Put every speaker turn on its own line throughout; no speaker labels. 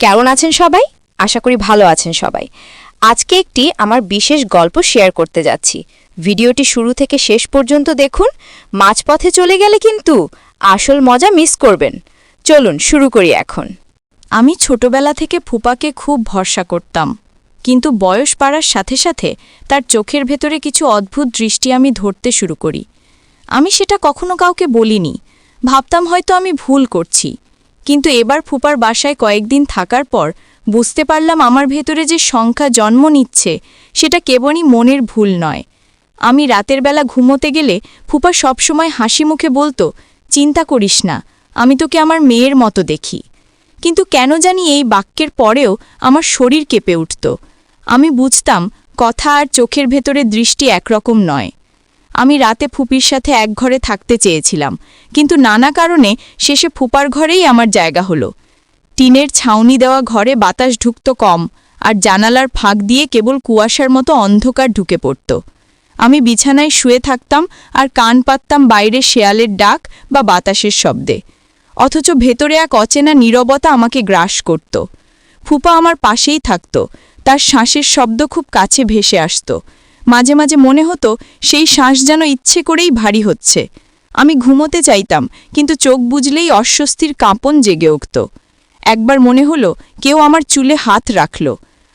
কেমন আছেন সবাই? আশা করি ভালো আছেন সবাই। আজকে একটি আমার বিশেষ গল্প শেয়ার করতে যাচ্ছি। ভিডিওটি শুরু থেকে শেষ পর্যন্ত দেখুন, মাঝপথে চলে গেলে কিন্তু আসল মজা মিস করবেন। চলুন, শুরু করি এখন।
আমি ছোটবেলা থেকে ফুপাকে খুব ভরসা করতাম, কিন্তু বয়স বাড়ার সাথে সাথে তার চোখের ভেতরে কিছু অদ্ভুত দৃষ্টি আমি ধরতে শুরু করি। আমি সেটা কখনো কাউকে বলিনি, ভাবতাম হয়তো আমি ভুল করছি। কিন্তু এবার ফুপার বাসায় কয়েকদিন থাকার পর বুঝতে পারলাম আমার ভেতরে যে সংখ্যা জন্ম নিচ্ছে, সেটা কেবলই মনের ভুল নয়। আমি রাতের বেলা ঘুমোতে গেলে ফুপা সবসময় হাসি মুখে বলতো, চিন্তা করিস না, আমি তোকে আমার মেয়ের মতো দেখি। কিন্তু কেন জানি এই বাক্যের পরেও আমার শরীর কেঁপে উঠত। আমি বুঝতাম, কথা আর চোখের ভেতরে দৃষ্টি একরকম নয়। আমি রাতে ফুপির সাথে এক ঘরে থাকতে চেয়েছিলাম, কিন্তু নানা কারণে শেষে ফুপার ঘরেই আমার জায়গা হলো। টিনের ছাউনি দেওয়া ঘরে বাতাস ঢুকত কম, আর জানালার ফাঁক দিয়ে কেবল কুয়াশার মতো অন্ধকার ঢুকে পড়ত। আমি বিছানায় শুয়ে থাকতাম আর কান পাততাম বাইরে শেয়ালের ডাক বা বাতাসের শব্দে। অথচ ভেতরে এক অচেনা নীরবতা আমাকে গ্রাস করত। ফুপা আমার পাশেই থাকত, তার শ্বাসের শব্দ খুব কাছে ভেসে আসত। মাঝে মাঝে মনে হতো সেই শ্বাস যেন ইচ্ছে করেই ভারী হচ্ছে। আমি ঘুমোতে চাইতাম, কিন্তু চোখ বুঝলেই অস্বস্তির কাঁপন জেগে উঠত। একবার মনে হলো কেউ আমার চুলে হাত রাখল।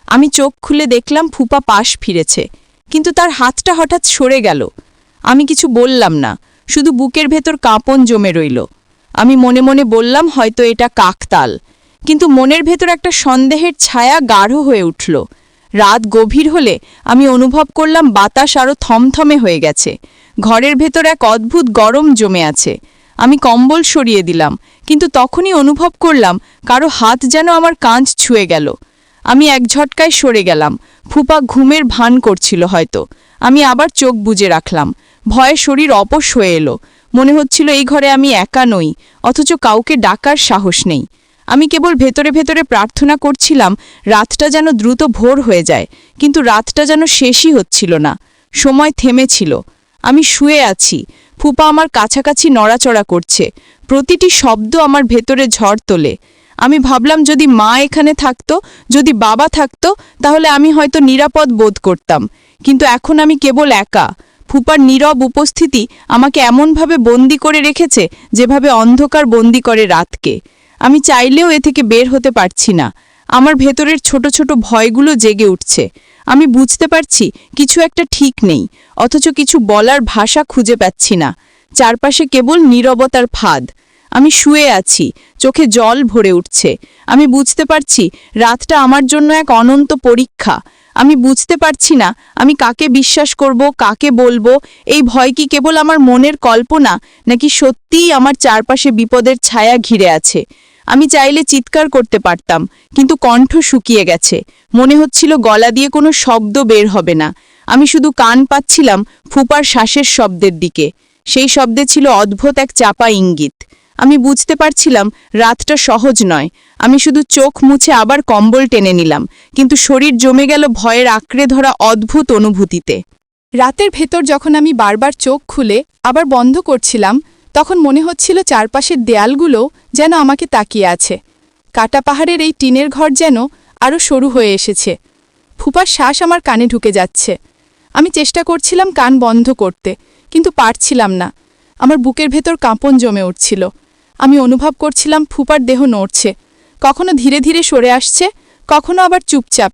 আমি চোখ খুলে দেখলাম ফুপা পাশ ফিরেছে, কিন্তু তার হাতটা হঠাৎ সরে গেল। আমি কিছু বললাম না, শুধু বুকের ভেতর কাঁপন জমে রইল। আমি মনে মনে বললাম, হয়তো এটা কাকতাল। কিন্তু মনের ভেতর একটা সন্দেহের ছায়া গাঢ় হয়ে উঠল। রাত গভীর হলে আমি অনুভব করলাম বাতাস আরও থমথমে হয়ে গেছে। ঘরের ভেতর এক অদ্ভুত গরম জমে আছে। আমি কম্বল সরিয়ে দিলাম, কিন্তু তখনই অনুভব করলাম কারও হাত যেন আমার কাঁচ ছুঁয়ে গেল। আমি এক ঝটকায় সরে গেলাম, ফুপা ঘুমের ভান করছিল হয়তো। আমি আবার চোখ বুজে রাখলাম, ভয়ে শরীর অপস হয়ে এলো। মনে হচ্ছিল এই ঘরে আমি একা নই, অথচ কাউকে ডাকার সাহস নেই। আমি কেবল ভেতরে ভেতরে প্রার্থনা করছিলাম, রাতটা যেন দ্রুত ভোর হয়ে যায়, কিন্তু রাতটা যেন শেষই হচ্ছিল না, সময় থেমেছিল। আমি শুয়ে আছি, ফুপা আমার কাছাকাছি নড়াচড়া করছে, প্রতিটি শব্দ আমার ভেতরে ঝড় তোলে। আমি ভাবলাম, যদি মা এখানে থাকতো, যদি বাবা থাকতো, তাহলে আমি হয়তো নিরাপদ বোধ করতাম, কিন্তু এখন আমি কেবল একা। ফুপার নীরব উপস্থিতি আমাকে এমনভাবে বন্দি করে রেখেছে, যেভাবে অন্ধকার বন্দি করে রাতকে। আমি চাইলেও এ থেকে বের হতে পারছি না। আমার ভেতরের ছোট ছোট ভয়গুলো জেগে উঠছে। আমি বুঝতে পারছি কিছু একটা ঠিক নেই, অথচ কিছু বলার ভাষা খুঁজে পাচ্ছি না। চারপাশে কেবল নীরবতার ফাঁদ। আমি শুয়ে আছি, চোখে জল ভরে উঠছে। আমি বুঝতে পারছি রাতটা আমার জন্য এক অনন্ত পরীক্ষা। আমি বুঝতে পারছি না আমি কাকে বিশ্বাস করব, কাকে বলব, এই ভয় কি কেবল আমার মনের কল্পনা, নাকি সত্যিই আমার চারপাশে বিপদের ছায়া ঘিরে আছে? আমি চাইলে চিৎকার করতে পারতাম, কিন্তু কণ্ঠ শুকিয়ে গেছে। মনে হচ্ছিল গলা দিয়ে কোনো শব্দ বের হবে না। আমি শুধু কান পাচ্ছিলাম ফুপার শ্বাসের শব্দের দিকে। সেই শব্দে ছিল অদ্ভুত এক চাপা ইঙ্গিত। আমি বুঝতে পারছিলাম রাতটা সহজ নয়। আমি শুধু চোখ মুছে আবার কম্বল টেনে নিলাম, কিন্তু শরীর জমে গেল ভয়ের আঁকড়ে ধরা অদ্ভুত অনুভূতিতে।
রাতের ভেতর যখন আমি বারবার চোখ খুলে আবার বন্ধ করছিলাম, তখন মনে হচ্ছিল চারপাশের দেয়ালগুলো যেন আমাকে তাকিয়ে আছে। কাটা পাহাড়ের এই টিনের ঘর যেন আরও সরু হয়ে এসেছে। ফুপার শ্বাস আমার কানে ঢুকে যাচ্ছে। আমি চেষ্টা করছিলাম কান বন্ধ করতে, কিন্তু পারছিলাম না। আমার বুকের ভেতর কাঁপন জমে উঠছিল। আমি অনুভব করছিলাম ফুপার দেহ নড়ছে। কখনো ধীরে ধীরে সরে আসছে, কখনো আবার চুপচাপ।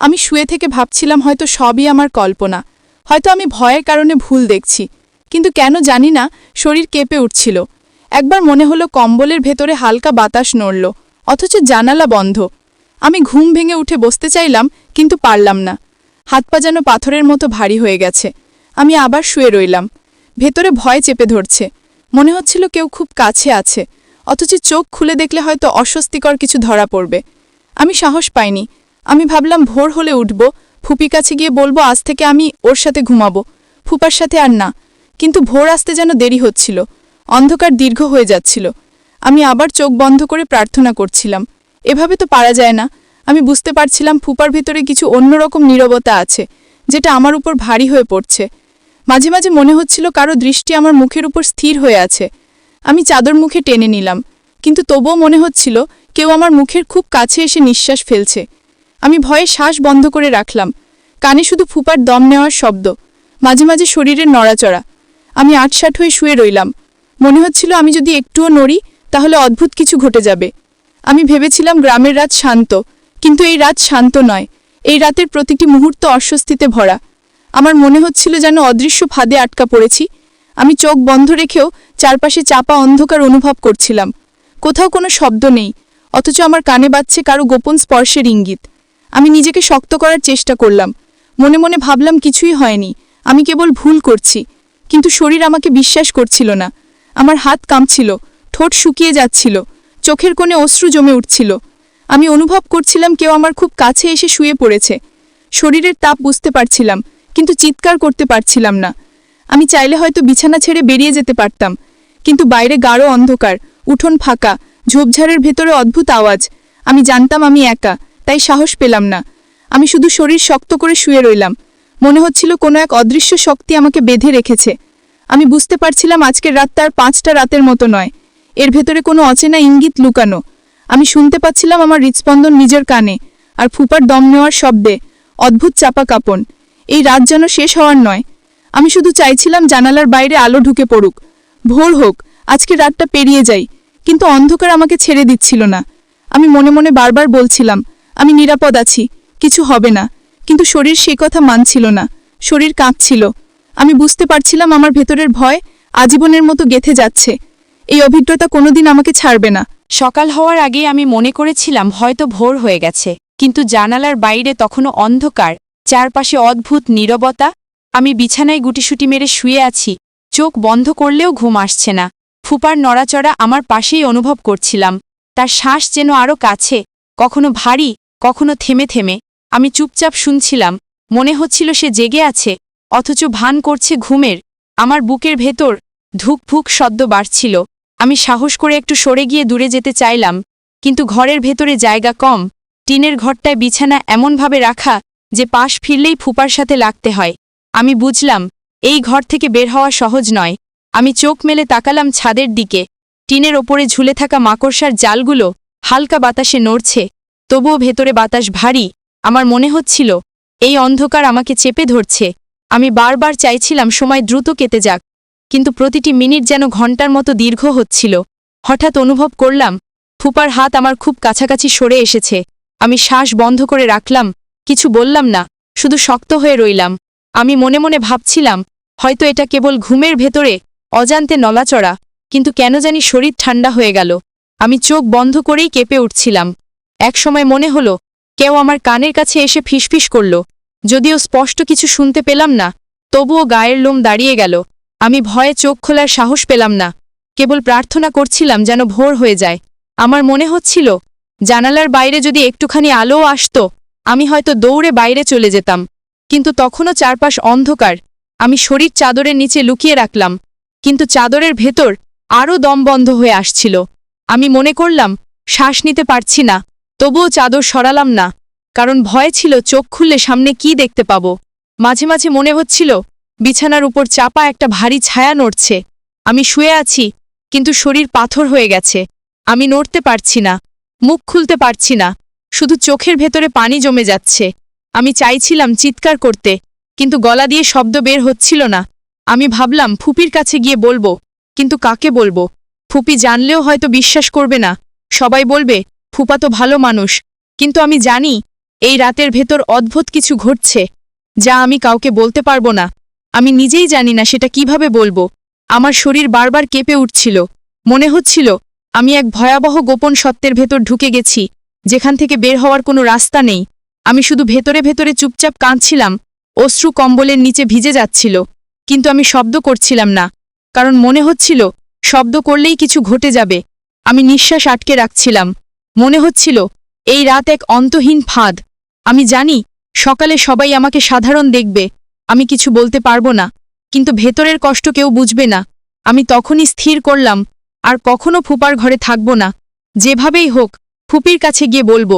আমি শুয়ে থেকে ভাবছিলাম হয়তো সবই আমার কল্পনা। হয়তো আমি ভয়ের কারণে ভুল দেখছি। কিন্তু কেন জানি না, শরীর কেঁপে উঠছিল। একবার মনে হলো কম্বলের ভেতরে হালকা বাতাস নড়ল, অথচ জানালা বন্ধ। আমি ঘুম ভেঙে উঠে বসতে চাইলাম, কিন্তু পারলাম না। হাত পা যেন পাথরের মতো ভারী হয়ে গেছে। আমি আবার শুয়ে রইলাম। ভেতরে ভয় চেপে ধরছে। মনে হচ্ছিল কেউ খুব কাছে আছে, অথচ চোখ খুলে দেখলে হয়তো অস্বস্তিকর কিছু ধরা পড়বে। আমি সাহস পাইনি। আমি ভাবলাম ভোর হলে উঠব ফুপি কাছে গিয়ে বলব, আজ থেকে আমি ওর সাথে ঘুমাবো। ফুপার সাথে আর না, কিন্তু ভোর আসতে যেন দেরি হচ্ছিল। অন্ধকার দীর্ঘ হয়ে যাচ্ছিল। আমি আবার চোখ বন্ধ করে প্রার্থনা করছিলাম। এভাবে তো পারা যায় না। আমি বুঝতে পারছিলাম ফুপার ভিতরে কিছু অন্যরকম নীরবতা আছে, যেটা আমার উপর ভারী হয়ে পড়ছে। মাঝে মাঝে মনে হচ্ছিল কারও দৃষ্টি আমার মুখের উপর স্থির হয়ে আছে। আমি চাদর মুখে টেনে নিলাম, কিন্তু তবুও মনে হচ্ছিল কেউ আমার মুখের খুব কাছে এসে নিঃশ্বাস ফেলছে। আমি ভয়ে শ্বাস বন্ধ করে রাখলাম। কানে শুধু ফুপার দম নেওয়ার শব্দ, মাঝে মাঝে শরীরের নড়াচড়া। আমি আটসাট হয়ে শুয়ে রইলাম। মনে হচ্ছিল আমি যদি একটুও নড়ি, তাহলে অদ্ভুত কিছু ঘটে যাবে। আমি ভেবেছিলাম গ্রামের রাত শান্ত, কিন্তু এই রাত শান্ত নয়। এই রাতের প্রতিটি মুহূর্ত অস্বস্তিতে ভরা। আমার মনে হচ্ছিল যেন অদৃশ্য ফাঁদে আটকা পড়েছি। আমি চোখ বন্ধ রেখেও চারপাশে চাপা অন্ধকার অনুভব করছিলাম। কোথাও কোনো শব্দ নেই, অথচ আমার কানে বাজছে কারও গোপন স্পর্শের ইঙ্গিত। আমি নিজেকে শক্ত করার চেষ্টা করলাম। মনে মনে ভাবলাম কিছুই হয়নি। আমি কেবল ভুল করছি, কিন্তু শরীর আমাকে বিশ্বাস করছিল না। আমার হাত কাঁপছিল, ঠোঁট শুকিয়ে যাচ্ছিল, চোখের কোণে অশ্রু জমে উঠছিল। আমি অনুভব করছিলাম কেউ আমার খুব কাছে এসে শুয়ে পড়েছে। শরীরের তাপ বুঝতে পারছিলাম, কিন্তু চিৎকার করতে পারছিলাম না। আমি চাইলে হয়তো বিছানা ছেড়ে বেরিয়ে যেতে পারতাম, কিন্তু বাইরে গাঢ় অন্ধকার, উঠোন ফাঁকা, ঝোপঝাড়ের ভেতরে অদ্ভুত আওয়াজ। আমি জানতাম আমি একা, তাই সাহস পেলাম না। আমি শুধু শরীর শক্ত করে শুয়ে রইলাম। মনে হচ্ছিল কোনো এক অদৃশ্য শক্তি আমাকে বেঁধে রেখেছে। আমি বুঝতে পারছিলাম আজকের রাতটা আর পাঁচটা রাতের মতো নয়। এর ভেতরে কোনো অচেনা ইঙ্গিত লুকানো। আমি শুনতে পাচ্ছিলাম আমার হৃৎস্পন্দন নিজের কানে আর ফুপার দম নেওয়ার শব্দে অদ্ভুত চাপা কাঁপন। এই রাত যেন শেষ হওয়ার নয়। আমি শুধু চাইছিলাম জানালার বাইরে আলো ঢুকে পড়ুক। ভোর হোক, আজকে রাতটা পেরিয়ে যাই, কিন্তু অন্ধকার আমাকে ছেড়ে দিচ্ছিল না। আমি মনে মনে বারবার বলছিলাম, আমি নিরাপদ আছি, কিছু হবে না। কিন্তু শরীর সে কথা মানছিল না। শরীর কাঁপছিল। আমি বুঝতে পারছিলাম আমার ভেতরের ভয় আজীবনের মতো গেথে যাচ্ছে। এই অভিজ্ঞতা কোনোদিন আমাকে ছাড়বে না।
সকাল হওয়ার আগেই আমি মনে করেছিলাম হয়তো ভোর হয়ে গেছে, কিন্তু জানালার বাইরে তখনও অন্ধকার, চারপাশে অদ্ভুত নীরবতা। আমি বিছানায় গুটিসুটি মেরে শুয়ে আছি, চোখ বন্ধ করলেও ঘুম আসছে না। ফুপার নড়াচড়া আমার পাশেই অনুভব করছিলাম, তার শ্বাস যেন আরও কাছে, কখনো ভারী, কখনো থেমে থেমে। আমি চুপচাপ শুনছিলাম, মনে হচ্ছিল সে জেগে আছে অথচ ভান করছে ঘুমের। আমার বুকের ভেতর ধুকভুক শব্দ বাড়ছিল। আমি সাহস করে একটু সরে গিয়ে দূরে যেতে চাইলাম, কিন্তু ঘরের ভেতরে জায়গা কম। টিনের ঘরটায় বিছানা এমনভাবে রাখা যে পাশ ফিরলেই ফুপার সাথে লাগতে হয়। আমি বুঝলাম, এই ঘর থেকে বের হওয়া সহজ নয়। আমি চোখ মেলে তাকালাম ছাদের দিকে। টিনের ওপরে ঝুলে থাকা মাকড়সার জালগুলো হালকা বাতাসে নড়ছে। তবুও ভেতরে বাতাস ভারী। আমার মনে হচ্ছিল, এই অন্ধকার আমাকে চেপে ধরছে। আমি বারবার চাইছিলাম সময় দ্রুত কেটে যাক, কিন্তু প্রতিটি মিনিট যেন ঘণ্টার মতো দীর্ঘ হচ্ছিল। হঠাৎ অনুভব করলাম, ফুপার হাত আমার খুব কাছাকাছি সরে এসেছে। আমি শ্বাস বন্ধ করে রাখলাম, কিছু বললাম না, শুধু শক্ত হয়ে রইলাম। আমি মনে মনে ভাবছিলাম, হয়তো এটা কেবল ঘুমের ভেতরে, অজান্তে নলাচড়া, কিন্তু কেন জানি শরীর ঠান্ডা হয়ে গেল। আমি চোখ বন্ধ করেই কেঁপে উঠছিলাম। একসময় মনে হলো, কেউ আমার কানের কাছে এসে ফিসফিস করল। যদিও স্পষ্ট কিছু শুনতে পেলাম না, তবুও গায়ের লোম দাঁড়িয়ে গেল। আমি ভয়ে চোখ খোলার সাহস পেলাম না। কেবল প্রার্থনা করছিলাম যেন ভোর হয়ে যায়। আমার মনে হচ্ছিল, জানালার বাইরে যদি একটুখানি আলোও আসত, আমি হয়তো দৌড়ে বাইরে চলে যেতাম। কিন্তু তখনও চারপাশ অন্ধকার। আমি শরীর চাদরের নিচে লুকিয়ে রাখলাম। কিন্তু চাদরের ভেতর আরও দম বন্ধ হয়ে আসছিল। আমি মনে করলাম, শ্বাস নিতে পারছি না, তবুও চাদর সরালাম না। কারণ ভয় ছিল চোখ খুললে সামনে কি দেখতে পাব। মাঝে মাঝে মনে হচ্ছিল, বিছানার উপর চাপা একটা ভারী ছায়া নড়ছে। আমি শুয়ে আছি, কিন্তু শরীর পাথর হয়ে গেছে। আমি নড়তে পারছি না, মুখ খুলতে পারছি না, শুধু চোখের ভেতরে পানি জমে যাচ্ছে। আমি চাইছিলাম চিৎকার করতে, কিন্তু গলা দিয়ে শব্দ বের হচ্ছিল না। আমি ভাবলাম, ফুপির কাছে গিয়ে বলব, কিন্তু কাকে বলব? ফুপি জানলেও হয়তো বিশ্বাস করবে না। সবাই বলবে, ফুপা তো ভালো মানুষ। কিন্তু আমি জানি এই রাতের ভেতর অদ্ভুত কিছু ঘটছে, যা আমি কাউকে বলতে পারব না। আমি নিজেই জানি না সেটা কীভাবে বলব। আমার শরীর বারবার কেঁপে উঠছিল। মনে হচ্ছিল, আমি এক ভয়াবহ গোপন সত্যের ভেতর ঢুকে গেছি, যেখান থেকে বের হওয়ার কোনো রাস্তা নেই। আমি শুধু ভেতরে ভেতরে চুপচাপ কাঁদছিলাম, অশ্রু কম্বলের নিচে ভিজে যাচ্ছিল। কিন্তু আমি শব্দ করছিলাম না, কারণ মনে হচ্ছিল, শব্দ করলেই কিছু ঘটে যাবে। আমি নিঃশ্বাস আটকে রাখছিলাম। মনে হচ্ছিল, এই রাত এক অন্তহীন ফাঁদ। আমি জানি, সকালে সবাই আমাকে সাধারণ দেখবে, আমি কিছু বলতে পারব না, কিন্তু ভেতরের কষ্ট কেউ বুঝবে না। আমি তখনই স্থির করলাম, আর কখনো ফুপার ঘরে থাকব না। যেভাবেই হোক, ফুপির কাছে গিয়ে বলব,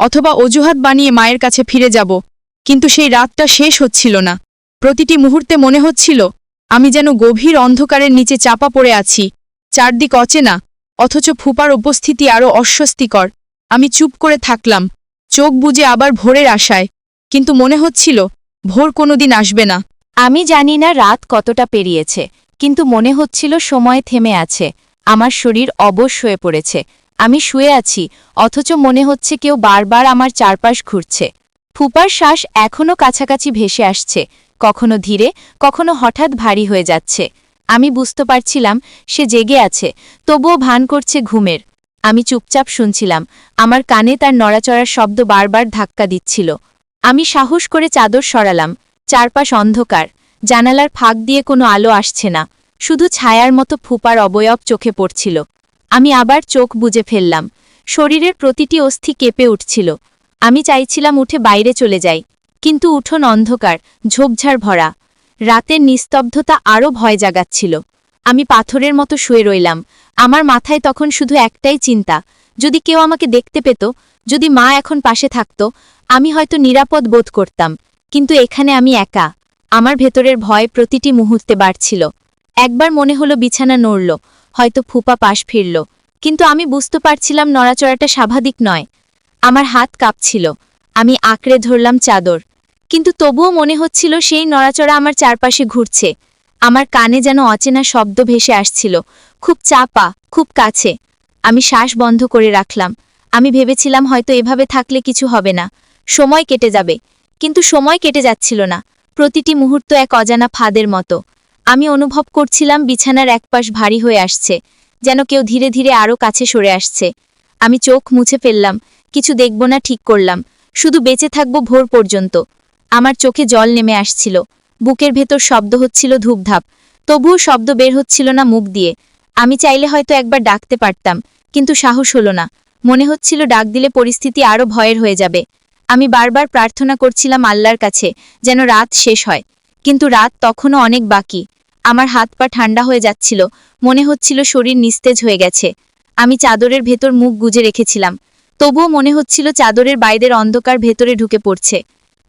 অথবা অজুহাত বানিয়ে মায়ের কাছে ফিরে যাব, কিন্তু সেই রাতটা শেষ হচ্ছিল না। প্রতিটি মুহূর্তে মনে হচ্ছিল, আমি যেন গভীর অন্ধকারের নিচে চাপা পড়ে আছি, চারদিক অচেনা,
অথচ ফুপার উপস্থিতি আরও অস্বস্তিকর। আমি চুপ করে থাকলাম চোখ বুজে আবার ভোরের আশায়, কিন্তু মনে হচ্ছিল, ভোর কোনোদিন আসবে না।
আমি জানি না রাত কতটা পেরিয়েছে, কিন্তু মনে হচ্ছিল সময় থেমে আছে, আমার শরীর অবশ হয়ে পড়েছে, আমি শুয়ে আছি, অথচ মনে হচ্ছে কেউ বারবার আমার চারপাশ ঘুরছে। ফুপার শ্বাস এখনও কাছাকাছি ভেসে আসছে, কখনো ধীরে, কখনো হঠাৎ ভারী হয়ে যাচ্ছে। আমি বুঝতে পারছিলাম, সে জেগে আছে, তবুও ভান করছে ঘুমের। আমি চুপচাপ শুনছিলাম। আমার কানে তার নড়াচড়ার শব্দ বারবার ধাক্কা দিচ্ছিল। আমি সাহস করে চাদর সরালাম। চারপাশ অন্ধকার। জানালার ফাঁক দিয়ে কোনো আলো আসছে না। শুধু ছায়ার মতো ফুপার অবয়ব চোখে পড়ছিল। আমি আবার চোখ বুজে ফেললাম। শরীরের প্রতিটি অস্থি কেঁপে উঠছিল। আমি চাইছিলাম উঠে বাইরে চলে যাই। কিন্তু উঠোন অন্ধকার, ঝোপঝাড় ভরা। রাতের নিস্তব্ধতা আরও ভয় জাগাচ্ছিল। আমি পাথরের মতো শুয়ে রইলাম। আমার মাথায় তখন শুধু একটাই চিন্তা, যদি কেউ আমাকে দেখতে পেত, যদি মা এখন পাশে থাকত, আমি হয়তো নিরাপদ বোধ করতাম, কিন্তু এখানে আমি একা। আমার ভেতরের ভয় প্রতিটি মুহূর্তে বাড়ছিল। একবার মনে হলো বিছানা নড়ল, হয়তো ফুপা পাশ ফিরল, কিন্তু আমি বুঝতে পারছিলাম নড়াচড়াটা স্বাভাবিক নয়। আমার হাত কাঁপছিল, আমি আঁকড়ে ধরলাম চাদর, কিন্তু তবুও মনে হচ্ছিল সেই নড়াচড়া আমার চারপাশে ঘুরছে, আমার কানে যেন অচেনা শব্দ ভেসে আসছিল খুব চাপা, খুব কাছে। আমি শ্বাস বন্ধ করে রাখলাম। আমি ভেবেছিলাম হয়তো এভাবে থাকলে কিছু হবে না। সময় কেটে যাবে। কিন্তু সময় কেটে যাচ্ছিল না। প্রতিটি মুহূর্ত এক অজানা ফাঁদের মতো। আমি অনুভব করছিলাম বিছানার একপাশ ভারী হয়ে আসছে, যেন কেউ ধীরে ধীরে আরও কাছে সরে আসছে। আমি চোখ মুছে ফেললাম, কিছু দেখব না ঠিক করলাম। শুধু বেঁচে থাকব ভোর পর্যন্ত। আমার চোখে জল নেমে আসছিল। বুকের ভেতর শব্দ হচ্ছিল ধূপধাপ। তবুও শব্দ বের হচ্ছিল না মুখ দিয়ে। আমি চাইলে হয়তো একবার ডাকতে পারতাম, কিন্তু সাহস হলো না। মনে হচ্ছিল ডাক দিলে পরিস্থিতি আরও ভয়ের হয়ে যাবে। আমি বারবার প্রার্থনা করছিলাম আল্লাহর কাছে যেন রাত শেষ হয়, কিন্তু রাত তখনও অনেক বাকি। আমার হাত পা ঠান্ডা হয়ে যাচ্ছিল, মনে হচ্ছিল শরীর নিস্তেজ হয়ে গেছে। আমি চাদরের ভেতর মুখ গুজে রেখেছিলাম, তবুও মনে হচ্ছিল চাদরের বাইরের অন্ধকার ভেতরে ঢুকে পড়ছে।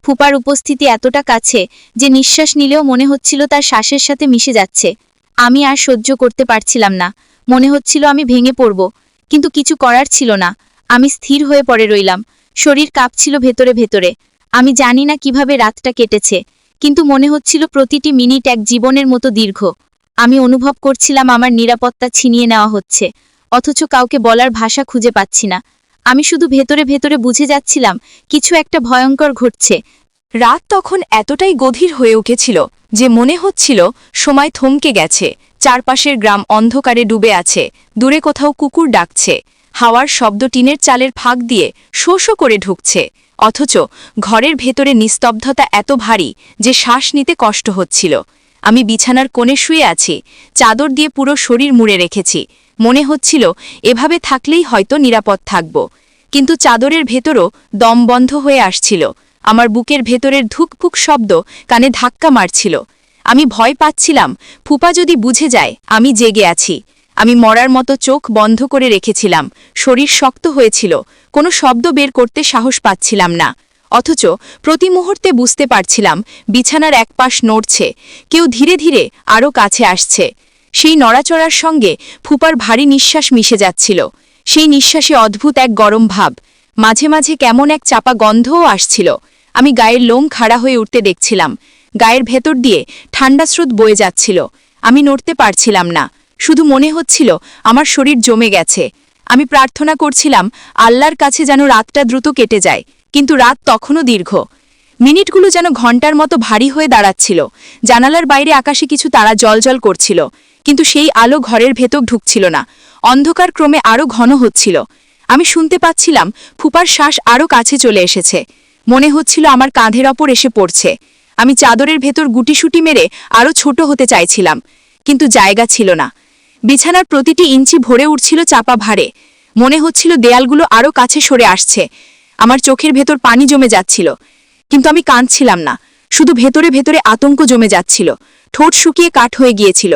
ফুপার উপস্থিতি এতটা কাছে যে নিঃশ্বাস নিলেও মনে হচ্ছিল তার শ্বাসের সাথে মিশে যাচ্ছে। আমি আর সহ্য করতে পারছিলাম না। মনে হচ্ছিল আমি ভেঙে পড়ব, কিন্তু কিছু করার ছিল না। আমি স্থির হয়ে পড়ে রইলাম। শরীর কাঁপছিল ভেতরে ভেতরে। আমি জানি না কীভাবে রাতটা কেটেছে, কিন্তু মনে হচ্ছিল প্রতিটি মিনিট এক জীবনের মতো দীর্ঘ। আমি অনুভব করছিলাম আমার নিরাপত্তা ছিনিয়ে নেওয়া হচ্ছে, অথচ কাউকে বলার ভাষা খুঁজে পাচ্ছি না। আমি শুধু ভেতরে ভেতরে বুঝে যাচ্ছিলাম, কিছু একটা ভয়ঙ্কর ঘটছে
রাত তখন এতটাই গভীর হয়ে উঠেছিল যে মনে হচ্ছিল সময় থমকে গেছে, চারপাশের গ্রাম অন্ধকারে ডুবে আছে, দূরে কোথাও কুকুর ডাকছে, হাওয়ার শব্দ টিনের চালের ফাঁক দিয়ে শোষো করে ঢুকছে, অথচ ঘরের ভেতরে নিস্তব্ধতা এত ভারী যে শ্বাস নিতে কষ্ট হচ্ছিল। আমি বিছানার কোণে শুয়ে আছি, চাদর দিয়ে পুরো শরীর মুড়ে রেখেছি, মনে হচ্ছিল এভাবে থাকলেই হয়তো নিরাপদ থাকব। কিন্তু চাদরের ভেতরও দম বন্ধ হয়ে আসছিল আমার বুকের ভেতরের ধুকফুক শব্দ কানে ধাক্কা মারছিল। আমি ভয় পাচ্ছিলাম, ফুপা যদি বুঝে যায়, আমি জেগে আছি। আমি মরার মতো চোখ বন্ধ করে রেখেছিলাম, শরীর শক্ত হয়েছিল, কোনো শব্দ বের করতে সাহস পাচ্ছিলাম না। অথচ প্রতি মুহূর্তে বুঝতে পারছিলাম, বিছানার এক পাশ নড়ছে, কেউ ধীরে ধীরে আরও কাছে আসছে। সেই নড়াচড়ার সঙ্গে ফুপার ভারী নিঃশ্বাস মিশে যাচ্ছিল। সেই নিঃশ্বাসে অদ্ভুত এক গরম ভাব, মাঝে মাঝে কেমন এক চাপা গন্ধও আসছিল। আমি গায়ের লোম খাড়া হয়ে উঠতে দেখছিলাম। গায়ের ভেতর দিয়ে ঠান্ডা স্রোত বয়ে যাচ্ছিল। আমি নড়তে পারছিলাম না। শুধু মনে হচ্ছিল আমার শরীর জমে গেছে। আমি প্রার্থনা করছিলাম, আল্লাহর কাছে যেন রাতটা দ্রুত কেটে যায়, কিন্তু রাত তখনও দীর্ঘ। মিনিটগুলো যেন ঘণ্টার মতো ভারী হয়ে দাঁড়াচ্ছিল। জানালার বাইরে আকাশে কিছু তারা জলজল করছিল, কিন্তু সেই আলো ঘরের ভেতর ঢুকছিল না। অন্ধকার ক্রমে আরও ঘন হচ্ছিল। আমি শুনতে পাচ্ছিলাম, ফুপার শ্বাস আরও কাছে চলে এসেছে। মনে হচ্ছিল আমার কাঁধের ওপর এসে পড়ছে। আমি চাদরের ভেতর গুটিসুটি মেরে আরও ছোট হতে চাইছিলাম, কিন্তু জায়গা ছিল না। বিছানার প্রতিটি ইঞ্চি ভরে উঠছিল চাপা ভারে। মনে হচ্ছিল দেয়ালগুলো আরও কাছে সরে আসছে। আমার চোখের ভেতর পানি জমে যাচ্ছিল, কিন্তু আমি কাঁদছিলাম না। শুধু ভেতরে ভেতরে আতঙ্ক জমে যাচ্ছিল। ঠোঁট শুকিয়ে কাঠ হয়ে গিয়েছিল।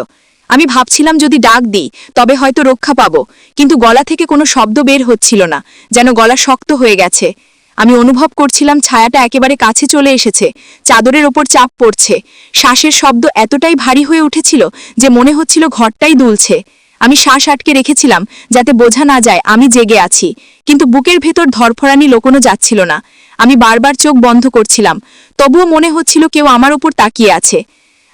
আমি ভাবছিলাম যদি ডাক দিই, তবে হয়তো রক্ষা পাব, কিন্তু গলা থেকে কোনো শব্দ বের হচ্ছিল না, যেন গলা শক্ত হয়ে গেছে। আমি অনুভব করছিলাম ছায়াটা একেবারে কাছে চলে এসেছে, চাদরের ওপর চাপ পড়ছে। শ্বাসের শব্দ এতটাই ভারী হয়ে উঠেছিল যে মনে হচ্ছিল ঘরটাই দুলছে।
আমি শ্বাস আটকে রেখেছিলাম যাতে বোঝা না যায় আমি জেগে আছি, কিন্তু বুকের ভেতর ধরফরানি লোকনো যাচ্ছিল না। আমি বারবার চোখ বন্ধ করছিলাম, তবুও মনে হচ্ছিল কেউ আমার ওপর তাকিয়ে আছে।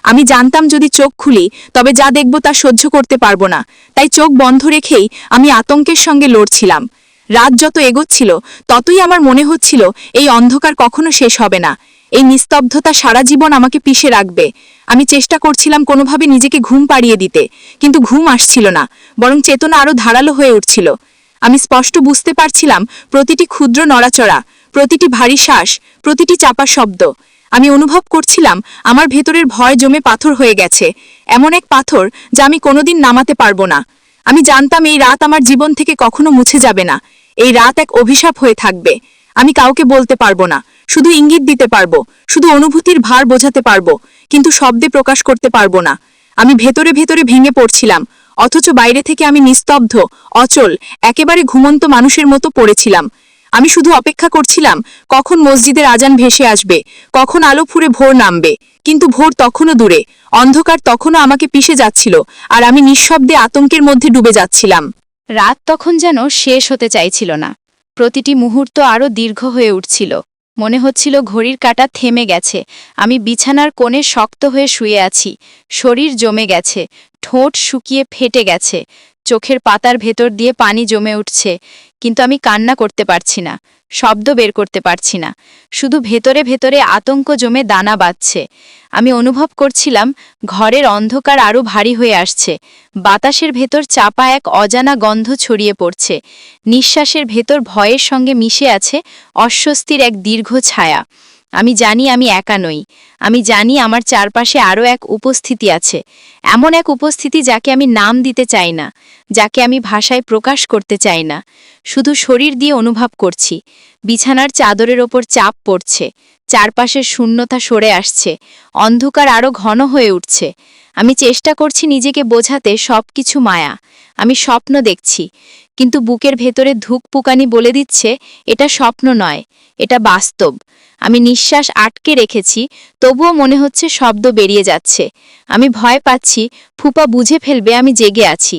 আমি জানতাম যদি চোখ খুলি, তবে যা দেখব তা সহ্য করতে পারব না, তাই চোখ বন্ধ রেখেই আমি আতঙ্কের সঙ্গে লড়ছিলাম। রাত যত এগোচ্ছিল, ততই আমার মনে হচ্ছিল এই অন্ধকার কখনো শেষ হবে না। এই নিস্তব্ধতা সারা জীবন আমাকে পিষে রাখবে। আমি চেষ্টা করছিলাম কোনোভাবে নিজেকে ঘুম পাড়িয়ে দিতে, কিন্তু ঘুম আসছিল না, বরং চেতনা আরও ধারালো হয়ে উঠছিল। আমি স্পষ্ট বুঝতে পারছিলাম প্রতিটি ক্ষুদ্র নড়াচড়া, প্রতিটি ভারী শ্বাস, প্রতিটি চাপা শব্দ। আমি অনুভব করছিলাম আমার ভেতরের ভয় জমে পাথর হয়ে গেছে, এমন এক পাথর যা আমি কোনোদিন নামাতে পারব না। আমি জানতাম এই রাত আমার জীবন থেকে কখনো মুছে যাবে না। এই রাত এক অভিশাপ হয়ে থাকবে। আমি কাউকে বলতে পারব না। শুধু ইঙ্গিত দিতে পারব। শুধু অনুভূতির ভার বোঝাতে পারব। কিন্তু শব্দে প্রকাশ করতে পারব না। আমি ভেতরে ভেতরে ভেঙে পড়ছিলাম। অথচ বাইরে থেকে আমি নিস্তব্ধ, অচল, একেবারে ঘুমন্ত মানুষের মতো পড়েছিলাম। আমি শুধু অপেক্ষা করছিলাম, কখন মসজিদের আজান ভেসে আসবে, কখন আলো ফুরে ভোর নামবে। কিন্তু ভোর তখনও দূরে, অন্ধকার তখনও আমাকে পিষে যাচ্ছিল, আর আমি নিঃশব্দে আতঙ্কের মধ্যে ডুবে যাচ্ছিলাম।
রাত তখন যেন শেষ হতে চাইছিল না। প্রতিটি মুহূর্ত আরও দীর্ঘ হয়ে উঠছিল। মনে হচ্ছিল ঘড়ির কাঁটা থেমে গেছে, আমি বিছানার কোণে শক্ত হয়ে শুয়ে আছি, শরীর জমে গেছে, ঠোঁট শুকিয়ে ফেটে গেছে চোখের পাতার ভেতর দিয়ে পানি জমে উঠছে, কিন্তু আমি কান্না করতে পারছি না, শব্দ বের করতে পারছি না। শুধু ভেতরে ভেতরে আতঙ্ক জমে দানা বাঁধছে। আমি অনুভব করছিলাম, ঘরের অন্ধকার আরও ভারী হয়ে আসছে। বাতাসের ভেতর চাপা এক অজানা গন্ধ ছড়িয়ে পড়ছে। নিঃশ্বাসের ভেতর ভয়ের সঙ্গে মিশে আছে অস্বস্তির এক দীর্ঘ ছায়া। আমি জানি আমি একা নই। আমি জানি আমার চারপাশে আরও এক উপস্থিতি আছে। এমন এক উপস্থিতি যাকে আমি নাম দিতে চাই না, যাকে আমি ভাষায় প্রকাশ করতে চাই না। শুধু শরীর দিয়ে অনুভব করছি। বিছানার চাদরের ওপর চাপ পড়ছে। চারপাশের শূন্যতা সরে আসছে। অন্ধকার আরও ঘন হয়ে উঠছে। আমি চেষ্টা করছি নিজেকে বোঝাতে সব কিছু মায়া। আমি স্বপ্ন দেখছি। কিন্তু বুকের ভেতরে ধুকপুকানি বলে দিচ্ছে, এটা স্বপ্ন নয়, এটা বাস্তব। আমি নিঃশ্বাস আটকে রেখেছি, তবুও মনে হচ্ছে শব্দ বেরিয়ে যাচ্ছে। আমি ভয় পাচ্ছি, ফুপা বুঝে ফেলবে আমি জেগে আছি।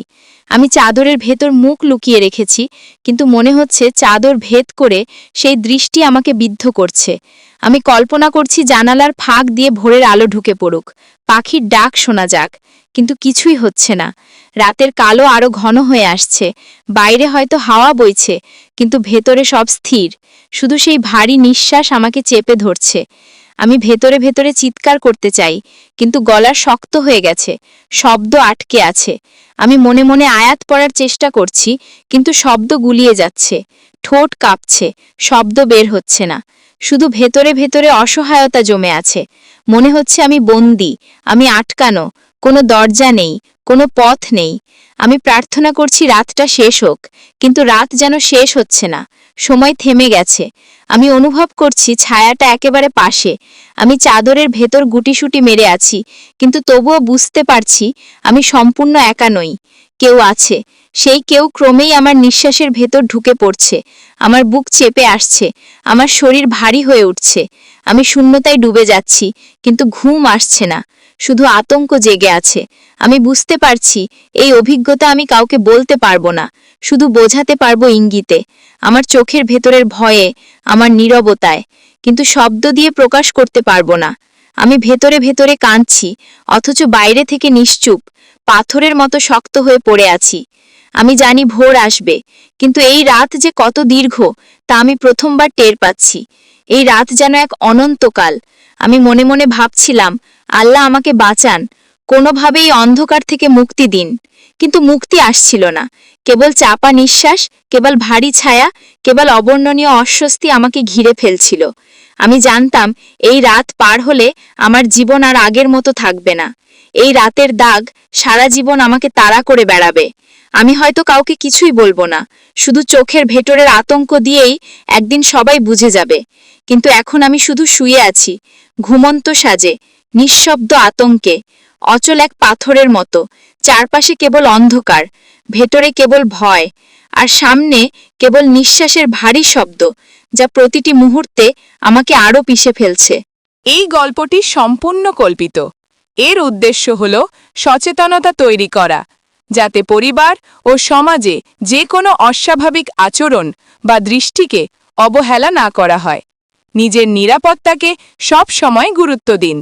আমি চাদরের ভেতর মুখ লুকিয়ে রেখেছি, কিন্তু মনে হচ্ছে চাদর ভেদ করে সেই দৃষ্টি আমাকে বিদ্ধ করছে। আমি কল্পনা করছি জানালার ফাঁক দিয়ে ভোরের আলো ঢুকে পড়ুক। পাখির ডাক শোনা যাক। কিন্তু কিছুই হচ্ছে না। রাতের কালো আরও ঘন হয়ে আসছে। বাইরে হয়তো হাওয়া বইছে, কিন্তু ভেতরে সব স্থির। শুধু সেই ভারী নিঃশ্বাস আমাকে চেপে ধরছে। আমি ভেতরে ভেতরে চিৎকার করতে চাই, কিন্তু গলা শক্ত হয়ে গেছে, শব্দ আটকে আছে। আমি মনে মনে আয়াত পড়ার চেষ্টা করছি, কিন্তু শব্দ গুলিয়ে যাচ্ছে। ঠোঁট কাঁপছে, শব্দ বের হচ্ছে না। শুধু ভেতরে ভেতরে অসহায়তা জমে আছে। মনে হচ্ছে আমি বন্দি, আমি আটকানো কোনো দরজা নেই, কোনো পথ নেই। আমি প্রার্থনা করছি রাতটা শেষ হোক, কিন্তু রাত যেন শেষ হচ্ছে না, সময় থেমে গেছে। আমি অনুভব করছি ছায়াটা একেবারে পাশে। আমি চাদরের ভেতর গুটিসুটি মেরে আছি, কিন্তু তবুও বুঝতে পারছি আমি সম্পূর্ণ একা নই। কেউ আছে, সেই কেউ ক্রমেই আমার নিঃশ্বাসের ভেতর ঢুকে পড়ছে। আমার বুক চেপে আসছে, আমার শরীর ভারী হয়ে উঠছে। আমি শূন্যতায় ডুবে যাচ্ছি, কিন্তু ঘুম আসছে না। শুধু আতঙ্ক জেগে আছে। আমি বুঝতে পারছি, এই অভিজ্ঞতা আমি কাউকে বলতে পারব না, শুধু বোঝাতে পারব ইঙ্গিতে। আমার চোখের ভেতরের ভয়ে, আমার নীরবতায়, কিন্তু শব্দ দিয়ে প্রকাশ করতে পারব না। আমি ভেতরে ভেতরে কাঁদছি, অথচ বাইরে থেকে নিশ্চুপ, পাথরের মতো শক্ত হয়ে পড়ে আছি। আমি জানি ভোর আসবে, কিন্তু এই রাত যে কত দীর্ঘ, তা আমি প্রথমবার টের পাচ্ছি। এই রাত যেন এক অনন্তকাল। আমি মনে মনে ভাবছিলাম আল্লাহ আমাকে বাঁচান। কোনোভাবেই অন্ধকার থেকে মুক্তি দিন। কিন্তু মুক্তি আসছিল না। কেবল চাপা নিঃশ্বাস, কেবল ভারী ছায়া, কেবল অবর্ণনীয় অস্বস্তি আমাকে ঘিরে ফেলছিল। আমি জানতাম, এই রাত পার হলে আমার জীবন আর আগের মতো থাকবে না। এই রাতের দাগ সারা জীবন আমাকে তাড়া করে বেড়াবে। আমি হয়তো কাউকে কিছুই বলব না। শুধু চোখের ভেতরের আতঙ্ক দিয়েই একদিন সবাই বুঝে যাবে। কিন্তু এখন আমি শুধু শুয়ে আছি, ঘুমন্ত সাজে। নিঃশব্দ আতঙ্কে, অচল এক পাথরের মতো। চারপাশে কেবল অন্ধকার, ভেতরে কেবল ভয়, আর সামনে কেবল নিঃশ্বাসের ভারী শব্দ, যা প্রতিটি মুহূর্তে আমাকে আরও পিষে ফেলছে।
এই গল্পটি সম্পূর্ণ কল্পিত। এর উদ্দেশ্য হল সচেতনতা তৈরি করা,
যাতে পরিবার ও সমাজে যে কোনো অস্বাভাবিক আচরণ বা দৃষ্টিকে অবহেলা না করা হয়। নিজের নিরাপত্তাকে সব সময় গুরুত্ব দিন।